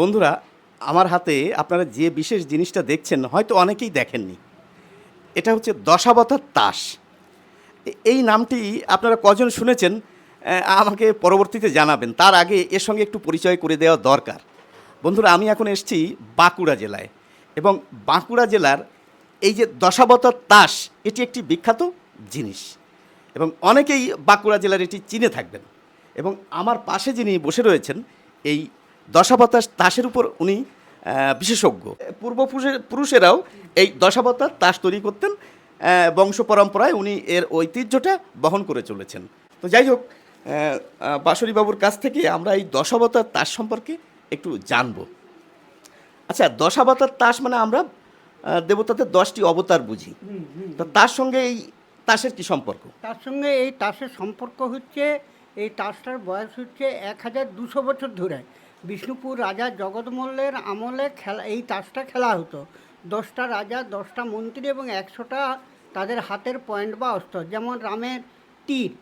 বন্ধুরা, আমার হাতে আপনারা যে বিশেষ জিনিসটা দেখছেন, হয়তো অনেকেই দেখেননি। এটা হচ্ছে দশাবতার তাস। এই নামটি আপনারা কজন শুনেছেন আমাকে পরবর্তীতে জানাবেন। তার আগে এর সঙ্গে একটু পরিচয় করে দেওয়া দরকার। বন্ধুরা, আমি এখন এসছি বাঁকুড়া জেলায় এবং বাঁকুড়া জেলার এই যে দশাবতার তাস, এটি একটি বিখ্যাত জিনিস এবং অনেকেই বাঁকুড়া জেলার এটি চিনে থাকবেন এবং আমার পাশে যিনি বসে রয়েছেন, এই দশাবতার তাসের উপর উনি বিশেষজ্ঞ। পূর্বপুরুষের পুরুষেরাও এই দশাবতার তাস তৈরি করতেন বংশ পরম্পরায় উনি এর ঐতিহ্যটা বহন করে চলেছেন। তো যাই হোক আহ, কাছ থেকে আমরা এই দশাবতার তাস সম্পর্কে একটু জানব। আচ্ছা দশাবতার তাস মানে আমরা দেবতাদের দশটি অবতার বুঝি। তো তার সঙ্গে এই তাসের কি সম্পর্ক? তার সঙ্গে এই তাসের সম্পর্ক হচ্ছে এই তাসটার বয়স হচ্ছে এক হাজার দুশো বছর ধরে। বিষ্ণুপুর রাজা জগৎমল্লের আমলে খেলা এই তাসটা খেলা হতো। দশটা রাজা, দশটা মন্ত্রী এবং একশোটা তাদের হাতের পয়েন্ট বা অস্ত্র, যেমন রামের তীর,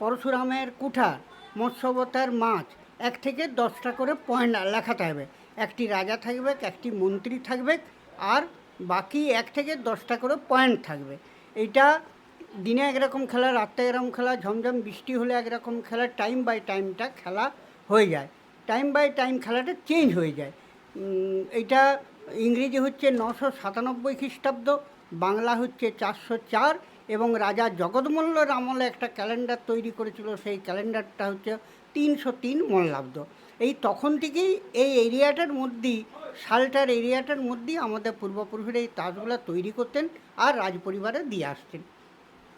পরশুরামের কুঠার, মৎস্যবতার মাছ, এক থেকে দশটা করে পয়েন্ট লেখা থাকবে একটি রাজা থাকবে, একটি মন্ত্রী থাকবে, আর বাকি এক থেকে দশটা করে পয়েন্ট থাকবে। এইটা দিনে একরকম খেলা, রাত্রে একরকম খেলা, ঝমঝম বৃষ্টি হলে একরকম খেলা, টাইম বাই টাইমটা খেলা হয়ে যায়। টাইম বাই টাইম খেলাটা চেঞ্জ হয়ে যায়। এইটা ইংরেজি হচ্ছে নশো সাতানব্বই খ্রিস্টাব্দ বাংলা হচ্ছে চারশো চার এবং রাজা জগৎমল্লর আমলে একটা ক্যালেন্ডার তৈরি করেছিল সেই ক্যালেন্ডারটা হচ্ছে তিনশো তিন মল্লাব্দ। এই তখন থেকেই এই এরিয়াটার মধ্যেই সালটার এরিয়াটার মধ্যেই আমাদের পূর্বপুরুষের এই তাসগুলো তৈরি করতেন আর রাজপরিবারে দিয়ে আসতেন।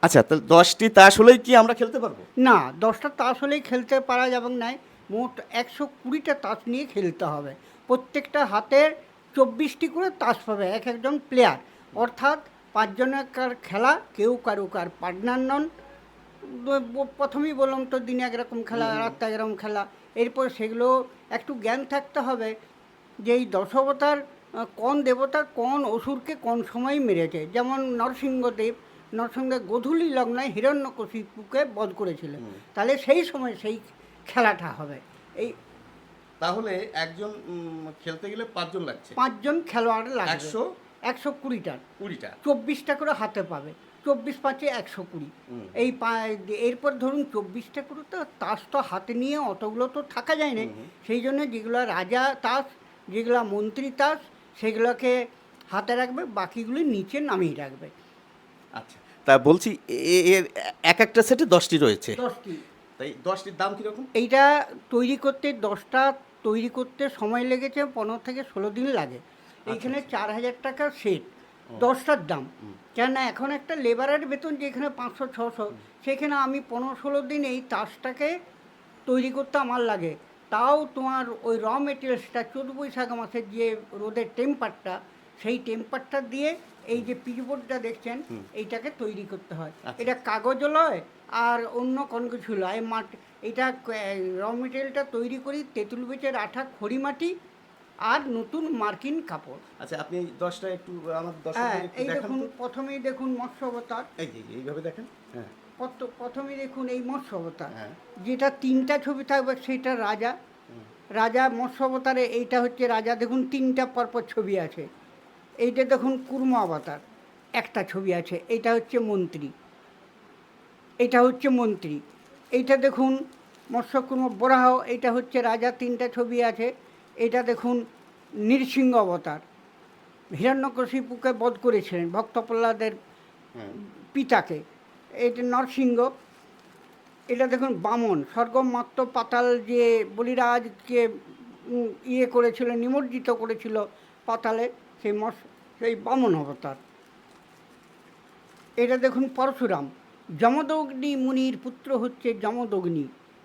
আচ্ছা তাহলে দশটি তাস হলেই কি আমরা খেলতে পারব? না দশটা তাস হলেই খেলতে পারা যাবে না মোট একশো কুড়িটা তাস নিয়ে খেলতে হবে। প্রত্যেকটা হাতের চব্বিশটি করে তাস পাবে এক একজন প্লেয়ার অর্থাৎ পাঁচজনের খেলা কেউ কারও কার পার্টনার নন। প্রথমেই বললাম তো দিনে একরকম খেলা রাত্রে একরকম খেলা। এরপর সেগুলো একটু জ্ঞান থাকতে হবে যে এই দশবতার কোন দেবতা কোন অসুরকে কোন সময় মেরেছে। যেমন নরসিংহদেব নরসিংহদেব গধূলি লগ্নায় হিরণ্যকশিপুকে বধ করেছিলেন। তাহলে সেই সময় সেই খেলাটা হবে। এই তাহলে একজন খেলতে গেলে পাঁচজন লাগছে? পাঁচজন খেলোয়াড় লাগবে। একশো? একশো কুড়িটার কুড়িটা? চব্বিশটা করে হাতে পাবে। চব্বিশ পাঁচে একশো কুড়ি। এই পা- এরপর ধরুন চব্বিশটা করে তো তাস তো হাতে নিয়ে অতগুলো তো থাকা যায় না। সেই জন্য যেগুলো রাজা তাস যেগুলো মন্ত্রী তাস সেগুলোকে হাতে রাখবে বাকিগুলো নিচে নামিয়ে রাখবে। আচ্ছা। তা বলছি এ- এর এক একটা সেটে দশটি রয়েছে। দশটি। তাই দশটির দাম কীরকম? এইটা তৈরি করতে দশটা তৈরি করতে সময় লেগেছে পনেরো থেকে ষোলো দিন লাগে। এইখানে চার হাজার টাকা সেট দশটার দাম। কেননা এখন একটা লেবারের বেতন যেখানে পাঁচশো ছশো সেখানে আমি পনেরো ষোলো দিন এই তাসটাকে তৈরি করতে আমার লাগে। তাও তোমার ওই র মেটেরিয়ালসটা চোদ্দ বৈশাখ মাসের যে রোদের টেম্পারটা সেই টেম্পারটা দিয়ে এই যে পিচবোর্ডটা দেখছেন এইটাকে তৈরি করতে হয়। আচ্ছা। এটা কাগজও লয় আর অন্য কোনো কিছু লয় মাটি এটা র মেটেরিয়ালটা তৈরি করি তেঁতুল বেচের আঠা খড়ি মাটি আর নতুন মার্কিন কাপড়। আচ্ছা আপনি দশটা একটু আমার হ্যাঁ এই দেখুন প্রথমেই দেখুন মৎস্য অবতার। এই যে এইভাবে দেখেন হ্যাঁ। প্রথ- প্রথমেই দেখুন এই মৎস্য অবতার। হ্যাঁ। যেটা তিনটা ছবি থাকবে সেটা রাজা। রাজা মৎস্য অবতারে এইটা হচ্ছে রাজা দেখুন তিনটা পরপর ছবি আছে। এইটা দেখুন কুর্ম অবতার একটা ছবি আছে এইটা হচ্ছে মন্ত্রী। এটা হচ্ছে মন্ত্রী। এইটা দেখুন মৎস্যকুর্ম বরাহ এইটা হচ্ছে রাজা তিনটা ছবি আছে। এটা দেখুন নৃসিংহ অবতার। হিরণ্যকশিপুকে বধ করেছিলেন ভক্ত প্রহ্লাদের হ্যাঁ। পিতাকে। এটা নরসিংহ এটা দেখুন বামন। স্বর্গমাত্র পাতাল যে বলিরাজকে ইয়ে করেছিল নিমজ্জিত করেছিল পাতালে সেই মস সেই বামন অবতার। এটা দেখুন পরশুরাম। যমদগ্নি মুনির পুত্র হচ্ছে যমদগ্নি।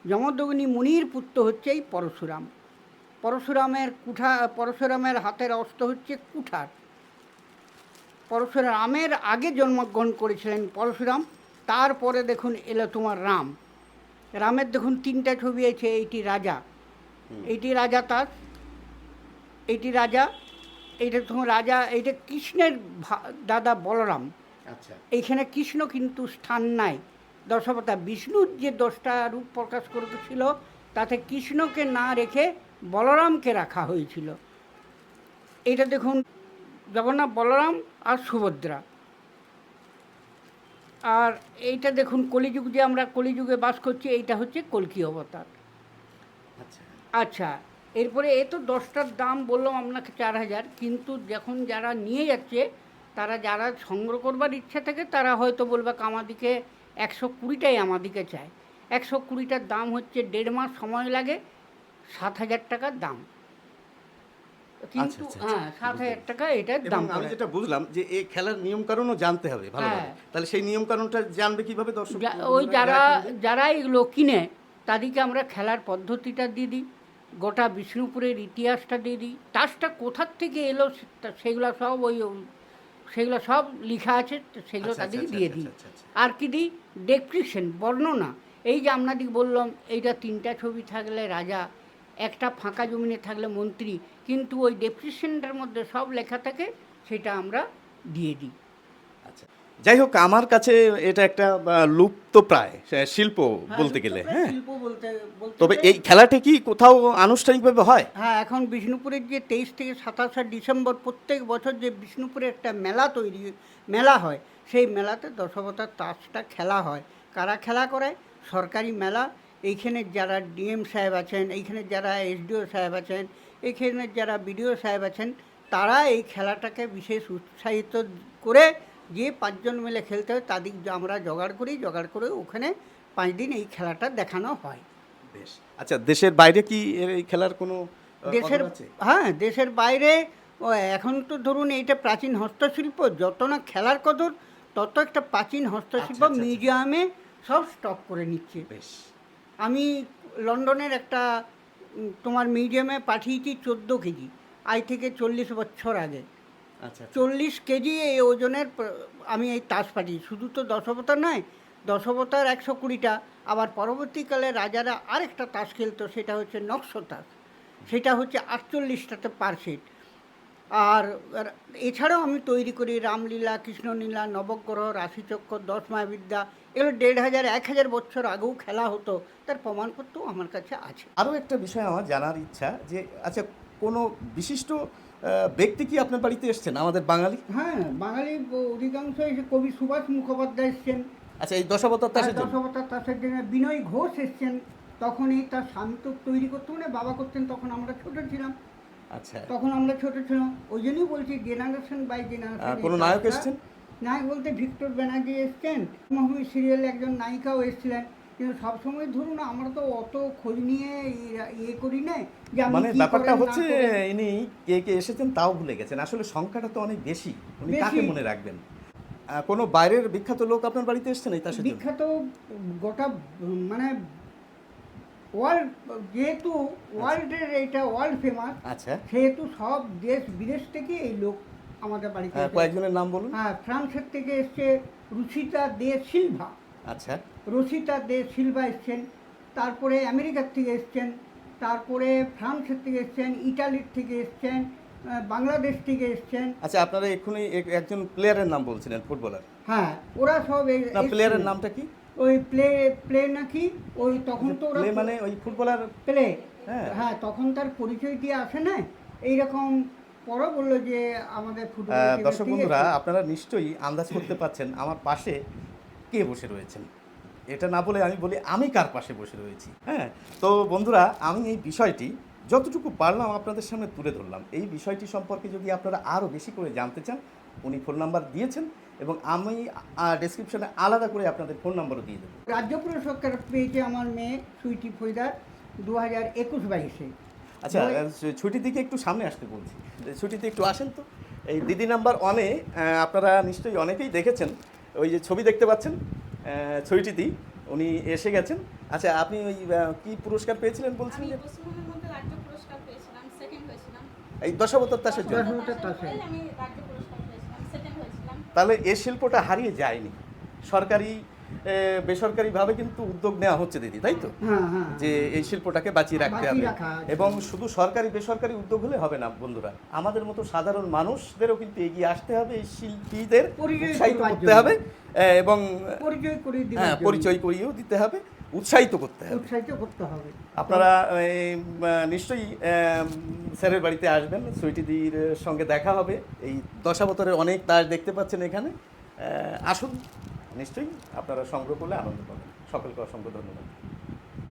যমদগ্নি মুনির পুত্র হচ্ছে এই পরশুরাম। পরশুরামের কুঠা পরশুরামের হাতের অস্ত্র হচ্ছে কুঠার। পরশুরামের আগে জন্মগ্রহণ করেছিলেন পরশুরাম তারপরে দেখুন এলো তোমার রাম। রামের দেখুন তিনটা ছবি আছে এইটি রাজা। এইটি রাজা তার এইটি রাজা এইটা তোমার রাজা এইটা কৃষ্ণের দাদা বলরাম। এইখানে কৃষ্ণ কিন্তু স্থান নাই। দশবতা বিষ্ণুর যে দশটা রূপ প্রকাশ করেছিল তাতে কৃষ্ণকে না রেখে বলরামকে রাখা হয়েছিল। এটা দেখুন জগন্নাথ বলরাম আর সুভদ্রা। আর এইটা দেখুন কলিযুগ যে আমরা কলিযুগে বাস করছি এইটা হচ্ছে কলকি অবতার। আচ্ছা। আচ্ছা এরপরে এ তো দশটার দাম বললাম আপনাকে চার হাজার কিন্তু যখন যারা নিয়ে যাচ্ছে তারা যারা সংগ্রহ করবার ইচ্ছা থাকে তারা হয়তো বলবে আমাদিকে একশো কুড়িটাই আমাদিকে চায় একশো কুড়িটার দাম হচ্ছে দেড় মাস সময় লাগে সাত হাজার টাকার দাম। কিন্তু আচ্ছা, আচ্ছা, হ্যাঁ সাত হাজার টাকা এটার দাম আমি যেটা বুঝলাম যে এই খেলার নিয়ম জানতে হবে ভালো হ্যাঁ। তাহলে সেই নিয়ম জানবে কীভাবে দর্শক? ওই যারা যারা এগুলো কিনে তাদেরকে আমরা খেলার পদ্ধতিটা দিয়ে দিই গোটা বিষ্ণুপুরের ইতিহাসটা দিয়ে দিই। তাসটা কোথার থেকে এলো সেগুলো সব ওই সেগুলো সব লিখা আছে তো সেগুলো আচ্ছা, তাদেরকে আচ্ছা, দিয়ে আচ্ছা, দিই। আর কি দিই? ডেসক্রিপশন বর্ণনা। এই যে আপনাদের বললাম এইটা তিনটা ছবি থাকলে রাজা একটা ফাঁকা জমিনে থাকলে মন্ত্রী কিন্তু ওই ডেসক্রিপশনটার মধ্যে সব লেখা থাকে সেটা আমরা দিয়ে দিই। আচ্ছা। যাই হোক আমার কাছে এটা একটা লুপ্ত প্রায় শিল্প বলতে গেলে হ্যাঁ। শিল্প বলতে বলতে তবে এই খেলাটি কি কোথাও আনুষ্ঠানিকভাবে হয়? হ্যাঁ এখন বিষ্ণুপুরের যে তেইশ থেকে সাতাশে ডিসেম্বর প্রত্যেক বছর যে বিষ্ণুপুরে একটা মেলা তৈরি মেলা হয় সেই মেলাতে দশবতার তাসটা খেলা হয়। কারা খেলা করে? সরকারি মেলা। এইখানে যারা ডিএম সাহেব আছেন এইখানে যারা এসডিও সাহেব আছেন এইখানে যারা বিডিও সাহেব আছেন তারা এই খেলাটাকে বিশেষ উৎসাহিত করে যে পাঁচজন মিলে খেলতে হয় তাদের আমরা জোগাড় করি জোগাড় করে ওখানে পাঁচ দিন এই খেলাটা দেখানো হয়। বেশ। আচ্ছা দেশের বাইরে কি এই খেলার কোনো দেশের হ্যাঁ দেশের বাইরে এখন তো ধরুন এইটা প্রাচীন হস্তশিল্প যত না খেলার কদর তত একটা প্রাচীন হস্তশিল্প আচ্ছা, আচ্ছা, আচ্ছা। মিউজিয়ামে সব স্টক করে নিচ্ছে। বেশ। আমি লন্ডনের একটা তোমার মিউজিয়ামে পাঠিয়েছি চোদ্দ কেজি আজ থেকে চল্লিশ বছর আগে। চল্লিশ কেজি এই ওজনের আমি এই তাস পাঠিয়েছি শুধু তো দশবতার নয় দশবতার একশো কুড়িটা। আবার পরবর্তীকালে রাজারা আরেকটা তাস খেলতো সেটা হচ্ছে নকশো তাস। সেটা হচ্ছে আটচল্লিশটাতে পার সেট। আর এছাড়াও আমি তৈরি করি রামলীলা কৃষ্ণলীলা নবগ্রহ রাশিচক্র দশ মায়াবিদ্যা এগুলো দেড় হাজার এক হাজার বছর আগেও খেলা হতো। তার প্রমাণপত্র আমার কাছে আছে। আরও একটা বিষয় আমার জানার ইচ্ছা যে আচ্ছা কোনো বিশিষ্ট ব্যক্তি কি আপনার বাড়িতে এসছেন? আমাদের বাঙালি? হ্যাঁ বাঙালি অধিকাংশ এসে কবি সুভাষ মুখোপাধ্যায় এসছেন। আচ্ছা এই দশাবতার তাসের জন্য দশবতার তাসের জন্য বিনয় ঘোষ এসছেন। তখনই তার স্বামী তো তৈরি করতে মানে বাবা করতেন তখন আমরা ছোট ছিলাম। আচ্ছা। তখন আমরা ছোট ছিলাম। ওই জন্যই বলছি জেনারেশন বাই জেনারেশন কোনো নায়ক এসছেন? নায়ক বলতে ভিক্টর ব্যানার্জি এসছেন। মহমি সিরিয়ালে একজন নায়িকাও এসেছিলেন। কিন্তু সবসময় ধরুন আমরা তো অত খোঁজ নিয়ে ইয়ে- করি না মানে ব্যাপারটা হচ্ছে ইনি কে কে এসেছেন তাও ভুলে গেছেন। আসলে সংখ্যাটা তো অনেক বেশি। উনি কাকে মনে রাখবেন? কোনো বাইরের বিখ্যাত লোক আপনার বাড়িতে এসছেন এই জন্য? বিখ্যাত গোটা মানে ওয়ার্ল্ড যেহেতু ওয়ার্ল্ডের এটা ওয়ার্ল্ড ফেমাস আচ্ছা। সেহেতু সব দেশ বিদেশ থেকে এই লোক আমাদের বাড়িতে আহ, কয়েকজনের নাম বলুন। হ্যাঁ ফ্রান্সের থেকে এসছে রুচিতা দে সিলভা। আচ্ছা। রুচিতা দে সিলভা এসছেন তারপরে আমেরিকার থেকে এসছেন তারপরে ফ্রান্সের থেকে এসছেন ইটালির থেকে এসছেন বাংলাদেশ থেকে এসছেন। আচ্ছা আপনারা এক্ষুনি একজন প্লেয়ারের নাম বলছিলেন ফুটবলার। হ্যাঁ ওরা সব না প্লেয়ারের নামটা কি? ওই প্লে প্লে নাকি? ওই তখন তো ওরা মানে ওই ফুটবলার প্লে। হ্যাঁ। হ্যাঁ তখন তার পরিচয় দিয়ে আসে না? এইরকম পরও বলল যে আমাদের ফুটবল দর্শক বন্ধুরা আপনারা নিশ্চয়ই আন্দাজ করতে পারছেন আমার পাশে কে বসে রয়েছেন? এটা না বলে আমি বলি আমি কার পাশে বসে রয়েছি? হ্যাঁ তো বন্ধুরা আমি এই বিষয়টি যতটুকু পারলাম আপনাদের সামনে তুলে ধরলাম। এই বিষয়টি সম্পর্কে যদি আপনারা আরও বেশি করে জানতে চান উনি ফোন নাম্বার দিয়েছেন এবং আমি ডেসক্রিপশনে আলাদা করে আপনাদের ফোন নাম্বারও দিয়ে দেবো। রাজ্য পুরস্কার পেয়েছে আমার মেয়ে সুইটি ফৈদার দু হাজার একুশ বাইশে। আচ্ছা ছুটির দিকে একটু সামনে আসতে বলছি। ছুটিতে একটু আসেন তো। এই দিদি নাম্বার ওয়ানে আপনারা নিশ্চয়ই অনেকেই দেখেছেন ওই যে ছবি দেখতে পাচ্ছেন ছবিটিতেই উনি এসে গেছেন। আচ্ছা আপনি ওই কী পুরস্কার পেয়েছিলেন বলছেন যে? এই দশাবতার তাসের জন্য। তাহলে এ শিল্পটা হারিয়ে যায়নি। সরকারি বেসরকারিভাবে কিন্তু উদ্যোগ নেওয়া হচ্ছে দিদি তাই তো? হ্যাঁ হ্যাঁ। যে এই শিল্পটাকে বাঁচিয়ে রাখতে হবে। এবং শুধু সরকারি বেসরকারি উদ্যোগ হলে হবে না বন্ধুরা। আমাদের মতো সাধারণ মানুষদেরও কিন্তু এগিয়ে আসতে হবে এই শিল্পীদের পরিচয় উৎসাহিত করতে হবে এবং পরিচয় হ্যাঁ পরিচয় করিয়েও দিতে হবে উৎসাহিত করতে হবে। উৎসাহিত করতে হবে। আপনারা নিশ্চয়ই স্যারের বাড়িতে আসবেন সুইটিদির সঙ্গে দেখা হবে। এই দশাবতরের অনেক তাস দেখতে পাচ্ছেন এখানে। আসুন। নিশ্চয়ই আপনারা সংগ্রহ করলে আনন্দ পাবেন। সকলকে অসংখ্য ধন্যবাদ।